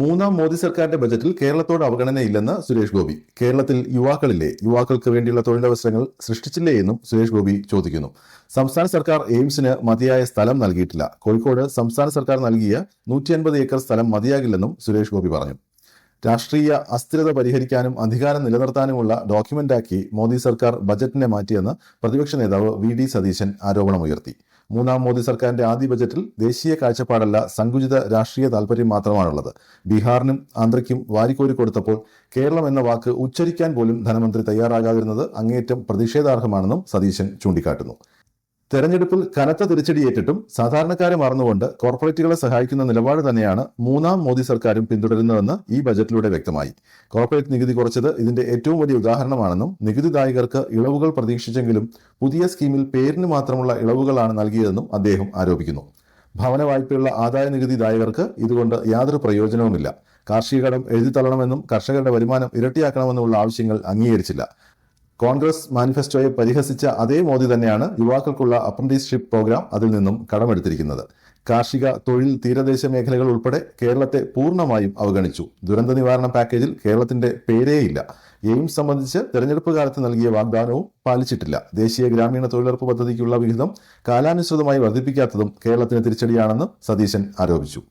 മൂന്നാം മോദി സർക്കാരിന്റെ ബജറ്റിൽ കേരളത്തോട് അവഗണനയില്ലെന്ന് സുരേഷ് ഗോപി. കേരളത്തിൽ യുവാക്കളില്ലേ? യുവാക്കൾക്ക് വേണ്ടിയുള്ള തൊഴിലവസരങ്ങൾ സൃഷ്ടിച്ചില്ലേ എന്നും സുരേഷ് ഗോപി ചോദിക്കുന്നു. സംസ്ഥാന സർക്കാർ എയിംസിന് മതിയായ സ്ഥലം നൽകിയിട്ടില്ല. കോഴിക്കോട് സംസ്ഥാന സർക്കാർ നൽകിയ നൂറ്റി അൻപത് ഏക്കർ സ്ഥലം മതിയാകില്ലെന്നും സുരേഷ് ഗോപി പറഞ്ഞു. രാഷ്ട്രീയ അസ്ഥിരത പരിഹരിക്കാനും അധികാരം നിലനിർത്താനുമുള്ള ഡോക്യുമെന്റാക്കി മോദി സർക്കാർ ബജറ്റിനെ മാറ്റിയെന്ന് പ്രതിപക്ഷ നേതാവ് വി ഡി സതീശൻ ആരോപണമുയർത്തി. മൂന്നാം മോദി സർക്കാരിന്റെ ആദ്യ ബജറ്റിൽ ദേശീയ കാഴ്ചപ്പാടല്ല സങ്കുചിത രാഷ്ട്രീയ താൽപര്യം മാത്രമാണുള്ളത്. ബീഹാറിനും ആന്ധ്രയ്ക്കും വാരിക്കോരി കൊടുത്തപ്പോൾ കേരളം എന്ന വാക്ക് ഉച്ചരിക്കാൻ പോലും ധനമന്ത്രി തയ്യാറാകാതിരുന്നത് അങ്ങേയറ്റം പ്രതിഷേധാർഹമാണെന്നും സതീശൻ ചൂണ്ടിക്കാട്ടുന്നു. തെരഞ്ഞെടുപ്പിൽ കനത്ത തിരിച്ചടിയേറ്റിട്ടും സാധാരണക്കാരെ മറന്നുകൊണ്ട് കോർപ്പറേറ്റുകളെ സഹായിക്കുന്ന നിലപാട് തന്നെയാണ് മൂന്നാം മോദി സർക്കാരും പിന്തുടരുന്നതെന്ന് ഈ ബജറ്റിലൂടെ വ്യക്തമായി. കോർപ്പറേറ്റ് നികുതി കുറച്ചത് ഇതിന്റെ ഏറ്റവും വലിയ ഉദാഹരണമാണെന്നും നികുതിദായകർക്ക് ഇളവുകൾ പ്രതീക്ഷിച്ചെങ്കിലും പുതിയ സ്കീമിൽ പേരിന് മാത്രമുള്ള ഇളവുകളാണ് നൽകിയതെന്നും അദ്ദേഹം ആരോപിക്കുന്നു. ഭവന വായ്പയുള്ള ആദായ നികുതി ദായകർക്ക് ഇതുകൊണ്ട് യാതൊരു പ്രയോജനവുമില്ല. കാർഷിക കടം എഴുതിത്തള്ളണമെന്നും കർഷകരുടെ വരുമാനം ഇരട്ടിയാക്കണമെന്നുമുള്ള ആവശ്യങ്ങൾ അംഗീകരിച്ചില്ല. കോൺഗ്രസ് മാനിഫെസ്റ്റോയെ പരിഹസിച്ച അതേ മോദി തന്നെയാണ് യുവാക്കൾക്കുള്ള അപ്രന്റീസ്ഷിപ്പ് പ്രോഗ്രാം അതിൽ നിന്നും കടമെടുത്തിരിക്കുന്നത്. കാർഷിക തൊഴിൽ തീരദേശ മേഖലകൾ ഉൾപ്പെടെ കേരളത്തെ പൂർണമായും അവഗണിച്ചു. ദുരന്ത നിവാരണ പാക്കേജിൽ കേരളത്തിന്റെ പേരേയില്ല എയിംസ് സംബന്ധിച്ച് തെരഞ്ഞെടുപ്പ് കാലത്ത് നൽകിയ വാഗ്ദാനവും പാലിച്ചിട്ടില്ല. ദേശീയ ഗ്രാമീണ തൊഴിലുറപ്പ് പദ്ധതിക്കുള്ള വിഹിതം കാലാനുസൃതമായി വർദ്ധിപ്പിക്കാത്തതും കേരളത്തിന് തിരിച്ചടിയാണെന്ന് സതീശൻ ആരോപിച്ചു.